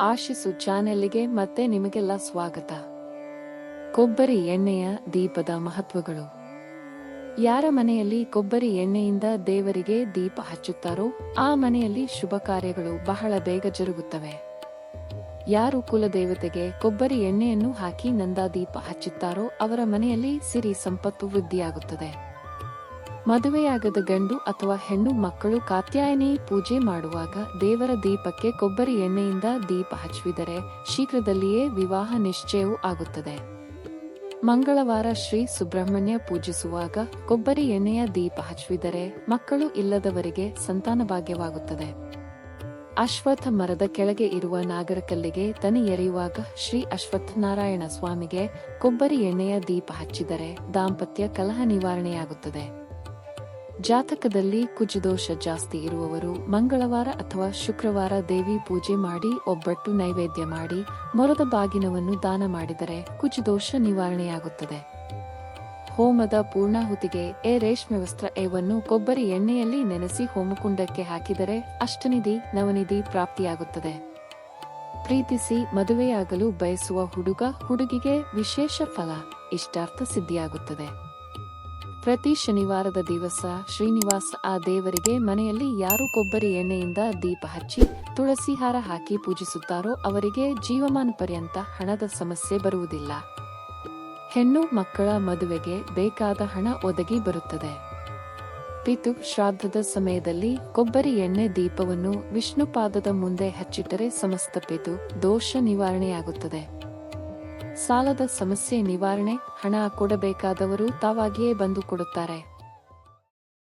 ಆಶಿಸು ಚಾನೆಲ್ಗೆ ಮತ್ತೆ ನಿಮಗೆಲ್ಲ ಸ್ವಾಗತ. ಕೊಬ್ಬರಿ ಎಣ್ಣೆಯ ದೀಪದ ಮಹತ್ವಗಳು. ಯಾರ ಮನೆಯಲ್ಲಿ ಕೊಬ್ಬರಿ ಎಣ್ಣೆಯಿಂದ ದೇವರಿಗೆ ದೀಪ ಹಚ್ಚುತ್ತಾರೋ, ಆ ಮನೆಯಲ್ಲಿ ಶುಭ ಕಾರ್ಯಗಳು ಬಹಳ ಬೇಗ ಜರುಗುತ್ತವೆ. ಯಾರು ಕುಲದೇವತೆಗೆ ಕೊಬ್ಬರಿ ಎಣ್ಣೆಯನ್ನು ಹಾಕಿ ನಂದಾ ದೀಪ ಹಚ್ಚುತ್ತಾರೋ, ಅವರ ಮನೆಯಲ್ಲಿ ಸಿರಿ ಸಂಪತ್ತು ವೃದ್ಧಿಯಾಗುತ್ತದೆ. ಮದುವೆಯಾಗದ ಗಂಡು ಅಥವಾ ಹೆಣ್ಣು ಮಕ್ಕಳು ಕಾತ್ಯಾಯನಿ ಪೂಜೆ ಮಾಡುವಾಗ ದೇವರ ದೀಪಕ್ಕೆ ಕೊಬ್ಬರಿ ಎಣ್ಣೆಯಿಂದ ದೀಪ ಹಚ್ಚುವಿದರೆ ಶೀಘ್ರದಲ್ಲಿಯೇ ವಿವಾಹ ನಿಶ್ಚಯವೂ ಆಗುತ್ತದೆ. ಮಂಗಳವಾರ ಶ್ರೀ ಸುಬ್ರಹ್ಮಣ್ಯ ಪೂಜಿಸುವಾಗ ಕೊಬ್ಬರಿ ಎಣ್ಣೆಯ ದೀಪ ಹಚ್ಚುವಿದರೆ ಮಕ್ಕಳು ಇಲ್ಲದವರಿಗೆ ಸಂತಾನ ಭಾಗ್ಯವಾಗುತ್ತದೆ. ಅಶ್ವತ್ಥ ಮರದ ಕೆಳಗೆ ಇರುವ ನಾಗರಕಲ್ಲಿಗೆ ತನಿ ಎರೆಯುವಾಗ ಶ್ರೀ ಅಶ್ವತ್ಥನಾರಾಯಣ ಸ್ವಾಮಿಗೆ ಕೊಬ್ಬರಿ ಎಣ್ಣೆಯ ದೀಪ ಹಚ್ಚಿದರೆ ದಾಂಪತ್ಯ ಕಲಹ ನಿವಾರಣೆಯಾಗುತ್ತದೆ. ಜಾತಕದಲ್ಲಿ ಕುಜದೋಷ ಜಾಸ್ತಿ ಇರುವವರು ಮಂಗಳವಾರ ಅಥವಾ ಶುಕ್ರವಾರ ದೇವಿ ಪೂಜೆ ಮಾಡಿ, ಒಬ್ಬಟ್ಟು ನೈವೇದ್ಯ ಮಾಡಿ, ಮೊರದ ಬಾಗಿನವನ್ನು ದಾನ ಮಾಡಿದರೆ ಕುಜದೋಷ ನಿವಾರಣೆಯಾಗುತ್ತದೆ. ಹೋಮದ ಪೂರ್ಣಾಹುತಿಗೆ ಎ ರೇಷ್ಮೆ ವಸ್ತ್ರ ಎವನ್ನು ಕೊಬ್ಬರಿ ಎಣ್ಣೆಯಲ್ಲಿ ನೆನೆಸಿ ಹೋಮಕುಂಡಕ್ಕೆ ಹಾಕಿದರೆ ಅಷ್ಟನಿಧಿ ನವನಿಧಿ ಪ್ರಾಪ್ತಿಯಾಗುತ್ತದೆ. ಪ್ರೀತಿಸಿ ಮದುವೆಯಾಗಲು ಬಯಸುವ ಹುಡುಗ ಹುಡುಗಿಗೆ ವಿಶೇಷ ಫಲ, ಇಷ್ಟಾರ್ಥ ಸಿದ್ಧಿಯಾಗುತ್ತದೆ. ಪ್ರತಿ ಶನಿವಾರದ ದಿವಸ ಶ್ರೀನಿವಾಸ್ ಆ ದೇವರಿಗೆ ಮನೆಯಲ್ಲಿ ಯಾರು ಕೊಬ್ಬರಿ ಎಣ್ಣೆಯಿಂದ ದೀಪ ಹಚ್ಚಿ ತುಳಸಿ ಹಾರ ಹಾಕಿ ಪೂಜಿಸುತ್ತಾರೋ ಅವರಿಗೆ ಜೀವಮಾನ ಪರ್ಯಂತ ಹಣದ ಸಮಸ್ಯೆ ಬರುವುದಿಲ್ಲ. ಹೆಣ್ಣು ಮಕ್ಕಳ ಮದುವೆಗೆ ಬೇಕಾದ ಹಣ ಒದಗಿ ಬರುತ್ತದೆ. ಪಿತು ಶ್ರಾದ್ದದ ಸಮಯದಲ್ಲಿ ಕೊಬ್ಬರಿ ಎಣ್ಣೆ ದೀಪವನ್ನು ವಿಷ್ಣುಪಾದದ ಮುಂದೆ ಹಚ್ಚಿಟ್ಟರೆ ಸಮಸ್ತ ಪಿತು ದೋಷ ನಿವಾರಣೆಯಾಗುತ್ತದೆ. ಸಾಲದ ಸಮಸ್ಯೆ ನಿವಾರಣೆ ಹಣ ಕೊಡಬೇಕಾದವರು ತಾವಾಗಿಯೇ ಬಂದು ಕೊಡುತ್ತಾರೆ.